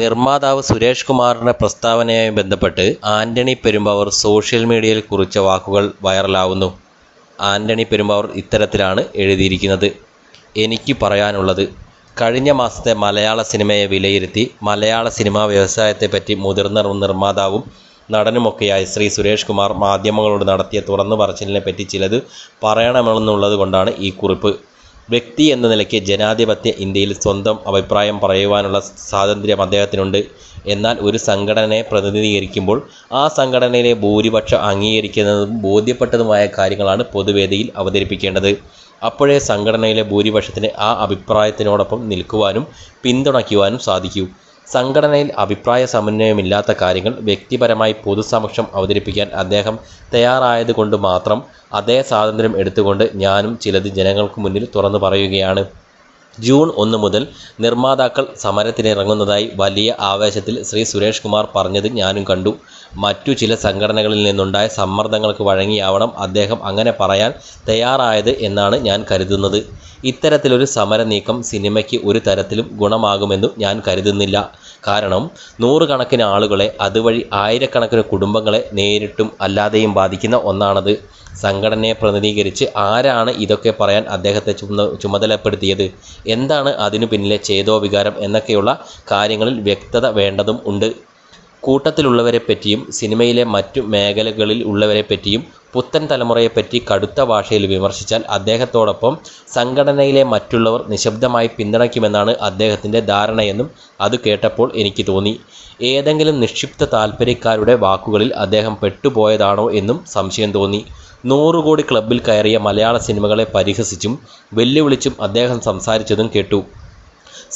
നിർമ്മാതാവ് സുരേഷ് കുമാറിന്റെ പ്രസ്താവനയുമായി ബന്ധപ്പെട്ട് ആന്റണി പെരുമ്പാവൂർ സോഷ്യൽ മീഡിയയിൽ കുറിച്ച വാക്കുകൾ വൈറലാവുന്നു. ആന്റണി പെരുമ്പാവൂർ ഇത്തരത്തിലാണ് എഴുതിയിരിക്കുന്നത്. എനിക്ക് പറയാനുള്ളത് കഴിഞ്ഞ മാസത്തെ മലയാള സിനിമയെ വിലയിരുത്തി മലയാള സിനിമാ വ്യവസായത്തെപ്പറ്റി മുതിർന്ന നിർമ്മാതാവും നടനുമൊക്കെയായ ശ്രീ സുരേഷ് കുമാർ മാധ്യമങ്ങളോട് നടത്തിയ തുറന്നു പറച്ചിലിനെ പറ്റി ചിലത് പറയണമെന്നുള്ളത് കൊണ്ടാണ് ഈ കുറിപ്പ്. വ്യക്തി എന്ന നിലയ്ക്ക് ജനാധിപത്യ ഇന്ത്യയിൽ സ്വന്തം അഭിപ്രായം പറയുവാനുള്ള സ്വാതന്ത്ര്യം അദ്ദേഹത്തിനുണ്ട്. എന്നാൽ ഒരു സംഘടനയെ പ്രതിനിധീകരിക്കുമ്പോൾ ആ സംഘടനയിലെ ഭൂരിപക്ഷം അംഗീകരിക്കുന്നതും ബോധ്യപ്പെട്ടതുമായ കാര്യങ്ങളാണ് പൊതുവേദിയിൽ അവതരിപ്പിക്കേണ്ടത്. അപ്പോഴേ സംഘടനയിലെ ഭൂരിപക്ഷത്തിന് ആ അഭിപ്രായത്തിനോടൊപ്പം നിൽക്കുവാനും പിന്തുണയ്ക്കുവാനും സാധിക്കൂ. സംഘടനയിൽ അഭിപ്രായ സമന്വയമില്ലാത്ത കാര്യങ്ങൾ വ്യക്തിപരമായി പൊതുസമക്ഷം അവതരിപ്പിക്കാൻ അദ്ദേഹം തയ്യാറായതുകൊണ്ട് മാത്രം അതേ സ്വാതന്ത്ര്യം എടുത്തുകൊണ്ട് ഞാനും ചിലത് ജനങ്ങൾക്ക് മുന്നിൽ തുറന്നു പറയുകയാണ്. ജൂൺ ഒന്ന് മുതൽ നിർമ്മാതാക്കൾ സമരത്തിനിറങ്ങുന്നതായി വലിയ ആവേശത്തിൽ ശ്രീ സുരേഷ് കുമാർ പറഞ്ഞത് ഞാനും കണ്ടു. മറ്റു ചില സംഘടനകളിൽ നിന്നുണ്ടായ സമ്മർദ്ദങ്ങൾക്ക് വഴങ്ങിയാവണം അദ്ദേഹം അങ്ങനെ പറയാൻ തയ്യാറായത് എന്നാണ് ഞാൻ കരുതുന്നത്. ഇത്തരത്തിലൊരു സമര നീക്കം സിനിമയ്ക്ക് ഒരു തരത്തിലും ഗുണമാകുമെന്നും ഞാൻ കരുതുന്നില്ല. കാരണം നൂറുകണക്കിന് ആളുകളെ അതുവഴി ആയിരക്കണക്കിന് കുടുംബങ്ങളെ നേരിട്ടും അല്ലാതെയും ബാധിക്കുന്ന ഒന്നാണത്. സംഘടനയെ പ്രതിനിധീകരിച്ച് ആരാണ് ഇതൊക്കെ പറയാൻ അദ്ദേഹത്തെ ചുമ ചുമതലപ്പെടുത്തിയത്? എന്താണ് അതിനു പിന്നിലെ ചേതോവികാരം എന്നൊക്കെയുള്ള കാര്യങ്ങളിൽ വ്യക്തത വേണ്ടതും ഉണ്ട്. കൂട്ടത്തിലുള്ളവരെ പറ്റിയും സിനിമയിലെ മറ്റു മേഖലകളിൽ ഉള്ളവരെ പറ്റിയും പുത്തൻ തലമുറയെപ്പറ്റി കടുത്ത ഭാഷയിൽ വിമർശിച്ചാൽ അദ്ദേഹത്തോടൊപ്പം സംഘടനയിലെ മറ്റുള്ളവർ നിശബ്ദമായി പിന്തുണയ്ക്കുമെന്നാണ് അദ്ദേഹത്തിന്റെ ധാരണയെന്നും അത് കേട്ടപ്പോൾ എനിക്ക് തോന്നി. ഏതെങ്കിലും നിക്ഷിപ്ത താൽപ്പര്യക്കാരുടെ വാക്കുകളിൽ അദ്ദേഹം പെട്ടുപോയതാണോ എന്നും സംശയം തോന്നി. നൂറുകോടി ക്ലബിൽ കയറിയ മലയാള സിനിമകളെ പരിഹസിച്ചും വെല്ലുവിളിച്ചും അദ്ദേഹം സംസാരിച്ചതും കേട്ടു.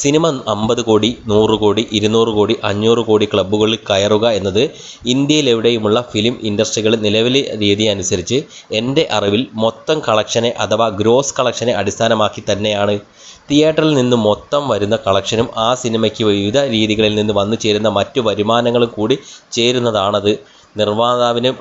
സിനിമ അമ്പത് കോടി നൂറ് കോടി ഇരുന്നൂറ് കോടി അഞ്ഞൂറ് കോടി ക്ലബ്ബുകളിൽ കയറുക എന്നത് ഇന്ത്യയിലെവിടെയുമുള്ള ഫിലിം ഇൻഡസ്ട്രികളിൽ നിലവിലെ രീതി അനുസരിച്ച് എന്റെ അറിവിൽ മൊത്തം കളക്ഷനെ അഥവാ ഗ്രോസ് കളക്ഷനെ അടിസ്ഥാനമാക്കി തന്നെയാണ്. തിയേറ്ററിൽ നിന്ന് മൊത്തം വരുന്ന കളക്ഷനും ആ സിനിമയ്ക്ക് വിവിധ രീതികളിൽ നിന്ന് വന്നു ചേരുന്ന മറ്റു വരുമാനങ്ങളും കൂടി ചേരുന്നതാണത്. നിർമ്മാതാവിന്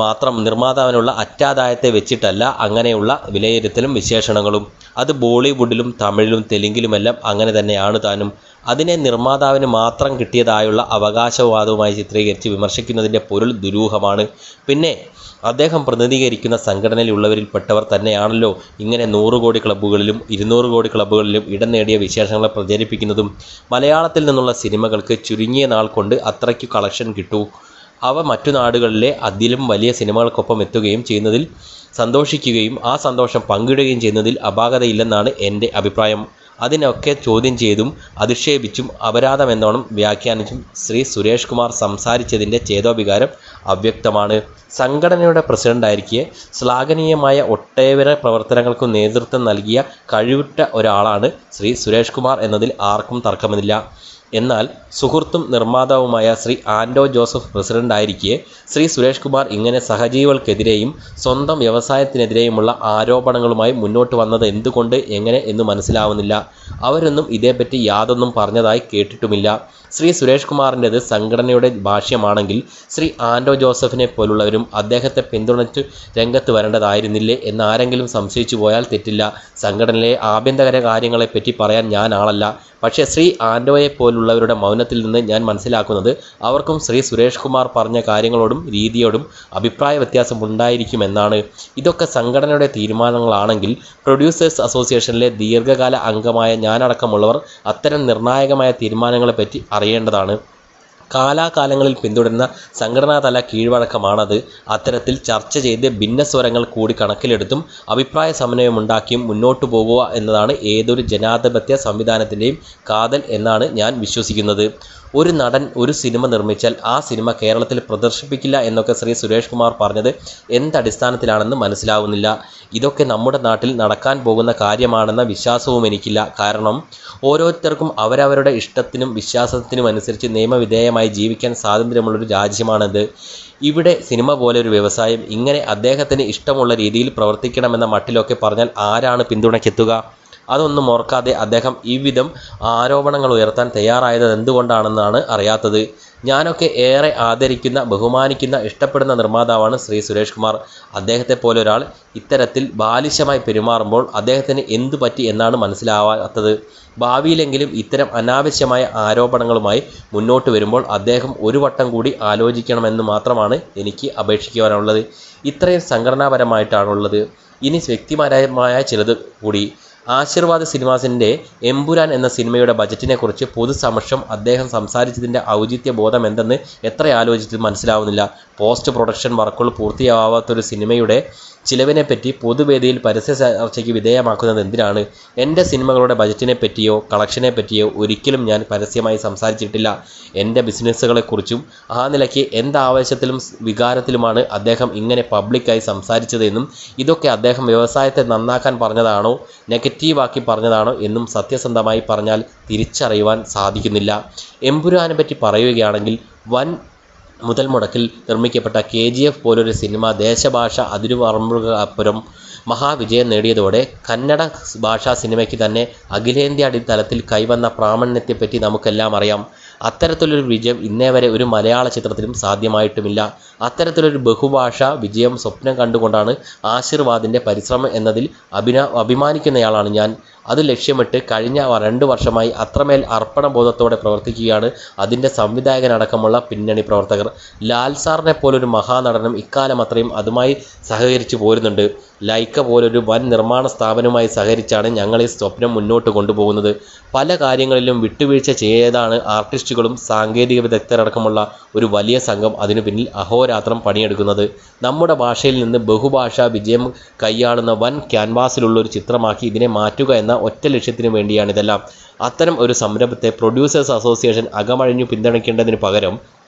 മാത്രം നിർമ്മാതാവിനുള്ള അറ്റാദായത്തെ വെച്ചിട്ടല്ല അങ്ങനെയുള്ള വിലയിരുത്തലും വിശേഷണങ്ങളും. അത് ബോളിവുഡിലും തമിഴിലും തെലുങ്കിലുമെല്ലാം അങ്ങനെ തന്നെയാണ് താനും. അതിനെ നിർമ്മാതാവിന് മാത്രം കിട്ടിയതായുള്ള അവകാശവാദവുമായി ചിത്രീകരിച്ച് വിമർശിക്കുന്നതിന്റെ പൊരുൾ ദുരൂഹമാണ്. പിന്നെ അദ്ദേഹം പ്രതിനിധീകരിക്കുന്ന സംഘടനയിലുള്ളവരിൽപ്പെട്ടവർ തന്നെയാണല്ലോ ഇങ്ങനെ നൂറ് കോടി ക്ലബ്ബുകളിലും ഇരുന്നൂറ് കോടി ക്ലബ്ബുകളിലും ഇടം നേടിയ വിശേഷങ്ങളെ പ്രചരിപ്പിക്കുന്നതും. മലയാളത്തിൽ നിന്നുള്ള സിനിമകൾക്ക് ചുരുങ്ങിയ നാൾ കൊണ്ട് അത്രയ്ക്ക് കളക്ഷൻ കിട്ടൂ. അവ മറ്റു നാടുകളിലെ അതിലും വലിയ സിനിമകൾക്കൊപ്പം എത്തുകയും ചെയ്യുന്നതിൽ സന്തോഷിക്കുകയും ആ സന്തോഷം പങ്കിടുകയും ചെയ്യുന്നതിൽ അപാകതയില്ലെന്നാണ് എന്റെ അഭിപ്രായം. അതിനൊക്കെ ചോദ്യം ചെയ്തും അധിക്ഷേപിച്ചും അപരാധമെന്നോണം വ്യാഖ്യാനിച്ചും ശ്രീ സുരേഷ് കുമാർ സംസാരിച്ചതിന്റെ ചേതോവികാരം അവ്യക്തമാണ്. സംഘടനയുടെ പ്രസിഡന്റായിരിക്കെ ശ്ലാഘനീയമായ ഒട്ടേറെ പ്രവർത്തനങ്ങൾക്ക് നേതൃത്വം നൽകിയ കഴിവുറ്റ ഒരാളാണ് ശ്രീ സുരേഷ് കുമാർ എന്നതിൽ ആർക്കും തർക്കമില്ല. എന്നാൽ സുഹൃത്തും നിർമ്മാതാവുമായ ശ്രീ ആൻഡോ ജോസഫ് പ്രസിഡന്റായിരിക്കെ ശ്രീ സുരേഷ് കുമാർ ഇങ്ങനെ സഹജീവികൾക്കെതിരെയും സ്വന്തം വ്യവസായത്തിനെതിരെയുമുള്ള ആരോപണങ്ങളുമായി മുന്നോട്ട് വന്നത് എന്തുകൊണ്ട് എങ്ങനെ എന്ന് മനസ്സിലാവുന്നില്ല. അവരൊന്നും ഇതേപ്പറ്റി യാതൊന്നും പറഞ്ഞതായി കേട്ടിട്ടുമില്ല. ശ്രീ സുരേഷ് കുമാറിന്റെത് സംഘടനയുടെ ഭാഷ്യമാണെങ്കിൽ ശ്രീ ആൻഡോ ജോസഫിനെ പോലുള്ളവരും അദ്ദേഹത്തെ പിന്തുണച്ച് രംഗത്ത് വരേണ്ടതായിരുന്നില്ലേ എന്നാരെങ്കിലും സംശയിച്ചു പോയാൽ തെറ്റില്ല. സംഘടനയിലെ ആഭ്യന്തര കാര്യങ്ങളെപ്പറ്റി പറയാൻ ഞാൻ ആളല്ല. പക്ഷേ ശ്രീ ആൻഡോയെ പോലുള്ളവരുടെ മൗനത്തിൽ നിന്ന് ഞാൻ മനസ്സിലാക്കുന്നത് അവർക്കും ശ്രീ സുരേഷ് കുമാർ പറഞ്ഞ കാര്യങ്ങളോടും രീതിയോടും അഭിപ്രായ വ്യത്യാസം ഉണ്ടായിരിക്കുമെന്നാണ്. ഇതൊക്കെ സംഘടനയുടെ തീരുമാനങ്ങളാണെങ്കിൽ പ്രൊഡ്യൂസേഴ്സ് അസോസിയേഷനിലെ ദീർഘകാല അംഗമായ ഞാനടക്കമുള്ളവർ അത്തരം നിർണായകമായ തീരുമാനങ്ങളെപ്പറ്റി അറിയേണ്ടതാണ്. കാലാകാലങ്ങളിൽ പിന്തുടരുന്ന സംഘടനാതല കീഴ്വഴക്കമാണത്. അത്തരത്തിൽ ചർച്ച ചെയ്ത് ഭിന്നസ്വരങ്ങൾ കൂടി കണക്കിലെടുത്തും അഭിപ്രായ സമന്വയമുണ്ടാക്കിയും മുന്നോട്ടു പോകുക എന്നതാണ് ഏതൊരു ജനാധിപത്യ സംവിധാനത്തിന്റെയും കാതൽ എന്നാണ് ഞാൻ വിശ്വസിക്കുന്നത്. ഒരു നടൻ ഒരു സിനിമ നിർമ്മിച്ചാൽ ആ സിനിമ കേരളത്തിൽ പ്രദർശിപ്പിക്കില്ല എന്നൊക്കെ ശ്രീ സുരേഷ് കുമാർ പറഞ്ഞത് എന്തടിസ്ഥാനത്തിലാണെന്ന് മനസ്സിലാവുന്നില്ല. ഇതൊക്കെ നമ്മുടെ നാട്ടിൽ നടക്കാൻ പോകുന്ന കാര്യമാണെന്ന വിശ്വാസവും എനിക്കില്ല. കാരണം ഓരോരുത്തർക്കും അവരവരുടെ ഇഷ്ടത്തിനും വിശ്വാസത്തിനും അനുസരിച്ച് നിയമവിധേയമായി ജീവിക്കാൻ സ്വാതന്ത്ര്യമുള്ളൊരു രാജ്യമാണിത്. ഇവിടെ സിനിമ പോലെ ഒരു വ്യവസായം ഇങ്ങനെ അദ്ദേഹത്തിന് ഇഷ്ടമുള്ള രീതിയിൽ പ്രവർത്തിക്കണമെന്ന മട്ടിലൊക്കെ പറഞ്ഞാൽ ആരാണ് പിന്തുണയ്ക്കെത്തുക? അതൊന്നും ഓർക്കാതെ അദ്ദേഹം ഈ വിധം ആരോപണങ്ങൾ ഉയർത്താൻ തയ്യാറായത് എന്തുകൊണ്ടാണെന്നാണ് അറിയാത്തത്. ഞാനൊക്കെ ഏറെ ആദരിക്കുന്ന ബഹുമാനിക്കുന്ന ഇഷ്ടപ്പെടുന്ന നിർമ്മാതാവാണ് ശ്രീ സുരേഷ് കുമാർ. അദ്ദേഹത്തെ പോലെ ഒരാൾ ഇത്തരത്തിൽ ബാലിശമായി പെരുമാറുമ്പോൾ അദ്ദേഹത്തിന് എന്തു പറ്റി എന്നാണ് മനസ്സിലാവാത്തത്. ഭാവിയിലെങ്കിലും ഇത്തരം അനാവശ്യമായ ആരോപണങ്ങളുമായി മുന്നോട്ട് വരുമ്പോൾ അദ്ദേഹം ഒരു വട്ടം കൂടി ആലോചിക്കണമെന്ന് മാത്രമാണ് എനിക്ക് അപേക്ഷിക്കുവാനുള്ളത്. ഇത്രയും സംഘടനാപരമായിട്ടാണുള്ളത്. ഇനി വ്യക്തിപരമായ ചിലത് കൂടി. ആശീർവാദ് സിനിമാസിന്റെ എമ്പുരാൻ എന്ന സിനിമയുടെ ബജറ്റിനെക്കുറിച്ച് പൊതുസമക്ഷം അദ്ദേഹം സംസാരിച്ചതിന്റെ ഔചിത്യ ബോധം എന്തെന്ന് എത്ര ആലോചിച്ചത് മനസ്സിലാവുന്നില്ല. പോസ്റ്റ് പ്രൊഡക്ഷൻ വർക്കുകൾ പൂർത്തിയാവാത്തൊരു സിനിമയുടെ ചിലവിനെപ്പറ്റി പൊതുവേദിയിൽ പരസ്യ ചർച്ചയ്ക്ക് വിധേയമാക്കുന്നത് എന്തിനാണ്? എന്റെ സിനിമകളുടെ ബജറ്റിനെ പറ്റിയോ കളക്ഷനെ പറ്റിയോ ഒരിക്കലും ഞാൻ പരസ്യമായി സംസാരിച്ചിട്ടില്ല. എന്റെ ബിസിനസ്സുകളെക്കുറിച്ചും ആ നിലയ്ക്ക് എന്താവശ്യത്തിലും വികാരത്തിലുമാണ് അദ്ദേഹം ഇങ്ങനെ പബ്ലിക്കായി സംസാരിച്ചതെന്നും ഇതൊക്കെ അദ്ദേഹം വ്യവസായത്തെ നന്നാക്കാൻ പറഞ്ഞതാണോ? നെഗറ്റീവാക്കി പറഞ്ഞതാണോ എന്നും സത്യസന്ധമായി പറഞ്ഞാൽ തിരിച്ചറിയുവാൻ സാധിക്കുന്നില്ല. എമ്പുരാനെ പറ്റി പറയുകയാണെങ്കിൽ വൻ മുതൽ മുടക്കിൽ നിർമ്മിക്കപ്പെട്ട കെ ജി എഫ് പോലൊരു സിനിമ ദേശഭാഷ അതിരുപറമ്പുകൾക്കപ്പുറം മഹാവിജയം നേടിയതോടെ കന്നഡ ഭാഷാ സിനിമയ്ക്ക് തന്നെ അഖിലേന്ത്യാ അടിത്തലത്തിൽ കൈവന്ന പ്രാമാണ്യത്തെപ്പറ്റി നമുക്കെല്ലാം അറിയാം. അത്തരത്തിലൊരു വിജയം ഇന്നേ വരെ ഒരു മലയാള ചിത്രത്തിലും സാധ്യമായിട്ടുമില്ല. അത്തരത്തിലൊരു ബഹുഭാഷ വിജയം സ്വപ്നം കണ്ടുകൊണ്ടാണ് ആശീർവാദിന്റെ പരിശ്രമം എന്നതിൽ അഭിന അഭിമാനിക്കുന്നയാളാണ് ഞാൻ. അത് ലക്ഷ്യമിട്ട് കഴിഞ്ഞ രണ്ട് വർഷമായി അത്രമേൽ അർപ്പണബോധത്തോടെ പ്രവർത്തിക്കുകയാണ് അതിന്റെ സംവിധായകനടക്കമുള്ള പിന്നണി പ്രവർത്തകർ. ലാൽ സാറിനെ പോലൊരു മഹാനടനും ഇക്കാലം അത്രയും അതുമായി സഹകരിച്ചു പോരുന്നുണ്ട്. ലൈക്ക പോലൊരു വൻ നിർമ്മാണ സ്ഥാപനവുമായി സഹകരിച്ചാണ് ഞങ്ങൾ ഈ സ്വപ്നം മുന്നോട്ട് കൊണ്ടുപോകുന്നത്. പല കാര്യങ്ങളിലും വിട്ടുവീഴ്ച ചെയ്താണ് ആർട്ടിസ്റ്റുകളും സാങ്കേതിക വിദഗ്ധരടക്കമുള്ള ഒരു വലിയ സംഘം അതിനു പിന്നിൽ അഹോരാത്രം പണിയെടുക്കുന്നത്. നമ്മുടെ ഭാഷയിൽ നിന്ന് ബഹുഭാഷാ വിജയം കൈയാളുന്ന വൻ ക്യാൻവാസിലുള്ള ഒരു ചിത്രമാക്കി ഇതിനെ മാറ്റുക എന്ന ഒറ്റ ലക്ഷ്യത്തിനു വേണ്ടിയാണിതെല്ലാം അത്തരം ഒരു സംരംഭത്തെ പ്രൊഡ്യൂസേഴ്സ് അസോസിയേഷൻ അകമഴിഞ്ഞു പിന്തുണയ്ക്കേണ്ടതിന് പകരം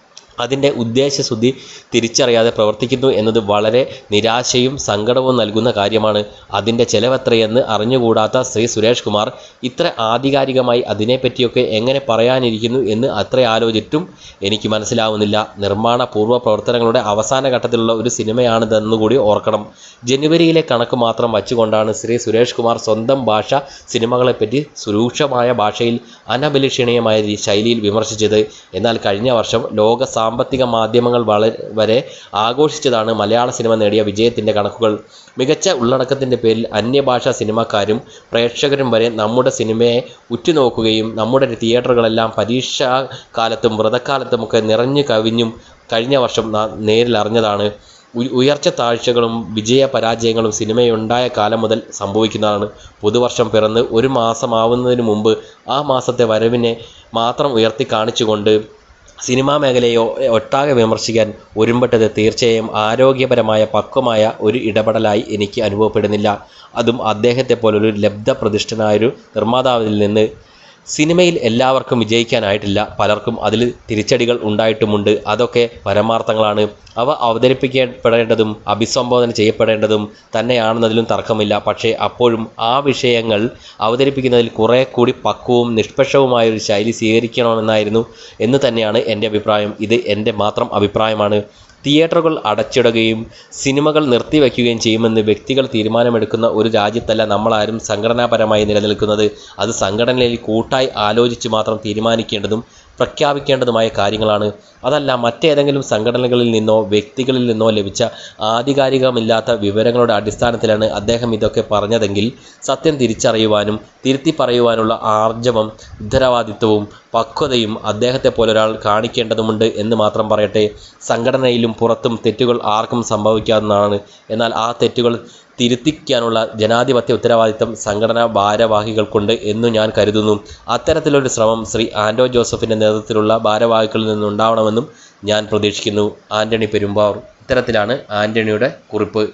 അതിന്റെ ഉദ്ദേശശുദ്ധി തിരിച്ചറിയാതെ പ്രവർത്തിക്കുന്നു എന്നത് വളരെ നിരാശയും സങ്കടവും നൽകുന്ന കാര്യമാണ്. അതിന്റെ ചെലവെത്രയെന്ന് അറിഞ്ഞുകൂടാത്ത ശ്രീ സുരേഷ് കുമാർ ഇത്ര ആധികാരികമായി അതിനെപ്പറ്റിയൊക്കെ എങ്ങനെ പറയാനിരിക്കുന്നു എന്ന് അത്ര ആലോചിച്ചിട്ടും എനിക്ക് മനസ്സിലാവുന്നില്ല. നിർമ്മാണ പൂർവ പ്രവർത്തനങ്ങളുടെ അവസാന ഘട്ടത്തിലുള്ള ഒരു സിനിമയാണിതെന്നുകൂടി ഓർക്കണം. ജനുവരിയിലെ കണക്ക് മാത്രം വച്ചുകൊണ്ടാണ് ശ്രീ സുരേഷ് കുമാർ സ്വന്തം ഭാഷ സിനിമകളെപ്പറ്റി സുരൂക്ഷമായ ഭാഷയിൽ അനഭിലഷണീയമായ ശൈലിയിൽ വിമർശിച്ചത്. എന്നാൽ കഴിഞ്ഞ വർഷം ലോക സാമ്പത്തിക മാധ്യമങ്ങൾ വരെ ആഘോഷിച്ചതാണ് മലയാള സിനിമ നേടിയ വിജയത്തിന്റെ കണക്കുകൾ. മികച്ച ഉള്ളടക്കത്തിന്റെ പേരിൽ അന്യഭാഷാ സിനിമാക്കാരും പ്രേക്ഷകരും വരെ നമ്മുടെ സിനിമയെ ഉറ്റുനോക്കുകയും നമ്മുടെ തിയേറ്ററുകളെല്ലാം പരീക്ഷാ കാലത്തും വ്രതക്കാലത്തുമൊക്കെ നിറഞ്ഞു കവിഞ്ഞും കഴിഞ്ഞ വർഷം നേരിലറിഞ്ഞതാണ് ഉയർച്ച താഴ്ചകളും വിജയ പരാജയങ്ങളും സിനിമയുണ്ടായ കാലം മുതൽ സംഭവിക്കുന്നതാണ്. പുതുവർഷം പിറന്ന് ഒരു മാസമാവുന്നതിന് മുമ്പ് ആ മാസത്തെ വരവിനെ മാത്രം ഉയർത്തി കാണിച്ചുകൊണ്ട് സിനിമാ മേഖലയെ ഒട്ടാകെ വിമർശിക്കാൻ ഒരുമ്പെട്ടത് തീർച്ചയായും ആരോഗ്യപരമായ പക്വമായ ഒരു ഇടപെടലായി എനിക്ക് അനുഭവപ്പെടുന്നില്ല. അതും അദ്ദേഹത്തെ പോലൊരു ലബ്ധ പ്രതിഷ്ഠനായൊരു നിർമ്മാതാവിൽ നിന്ന് സിനിമയിൽ എല്ലാവർക്കും വിജയിക്കാനായിട്ടില്ല. പലർക്കും അതിൽ തിരിച്ചടികൾ ഉണ്ടായിട്ടുമുണ്ട്. അതൊക്കെ പരമാർത്ഥങ്ങളാണ്. അവ അവതരിപ്പിക്കപ്പെടേണ്ടതും അഭിസംബോധന ചെയ്യപ്പെടേണ്ടതും തന്നെയാണെന്നതിലും തർക്കമില്ല. പക്ഷേ അപ്പോഴും ആ വിഷയങ്ങൾ അവതരിപ്പിക്കുന്നതിൽ കുറേ കൂടി പക്വവും നിഷ്പക്ഷവുമായ ഒരു ശൈലി സ്വീകരിക്കണമെന്നായിരുന്നു എന്ന് തന്നെയാണ് എന്റെ അഭിപ്രായം. ഇത് എന്റെ മാത്രം അഭിപ്രായമാണ്. തിയേറ്ററുകൾ അടച്ചിടുകയും സിനിമകൾ നിർത്തിവെക്കുകയും ചെയ്യുമെന്ന് വ്യക്തികൾ തീരുമാനമെടുക്കുന്ന ഒരു രാജ്യത്തല്ല നമ്മളാരും സംഘടനാപരമായി നിലനിൽക്കുന്നത്. അത് സംഘടനയിൽ കൂട്ടായി ആലോചിച്ച് മാത്രം തീരുമാനിക്കേണ്ടതും പ്രഖ്യാപിക്കേണ്ടതുമായ കാര്യങ്ങളാണ്. അതല്ല മറ്റേതെങ്കിലും സംഘടനകളിൽ നിന്നോ വ്യക്തികളിൽ നിന്നോ ലഭിച്ച ആധികാരികമില്ലാത്ത വിവരങ്ങളുടെ അടിസ്ഥാനത്തിലാണ് അദ്ദേഹം ഇതൊക്കെ പറഞ്ഞതെങ്കിൽ സത്യം തിരിച്ചറിയുവാനും തിരുത്തി പറയുവാനുള്ള ആർജവം ഉത്തരവാദിത്വവും പക്വതയും അദ്ദേഹത്തെ പോലൊരാൾ കാണിക്കേണ്ടതുമുണ്ട് എന്ന് മാത്രം പറയട്ടെ. സംഘടനയിലും പുറത്തും തെറ്റുകൾ ആർക്കും സംഭവിക്കാവുന്നതാണ്. എന്നാൽ ആ തെറ്റുകൾ തിരുത്തിക്കാനുള്ള ജനാധിപത്യ ഉത്തരവാദിത്തം സംഘടനാ ഭാരവാഹികൾക്കുണ്ട് എന്നു ഞാൻ കരുതുന്നു. അത്തരത്തിലൊരു ശ്രമം ശ്രീ ആൻഡോ ജോസഫിന്റെ നേതൃത്വത്തിലുള്ള ഭാരവാഹികളിൽ നിന്നുണ്ടാവണമെന്നും ഞാൻ പ്രതീക്ഷിക്കുന്നു. ആന്റണി പെരുമ്പാവൂർ. ഇത്തരത്തിലാണ് ആന്റണിയുടെ കുറിപ്പ്.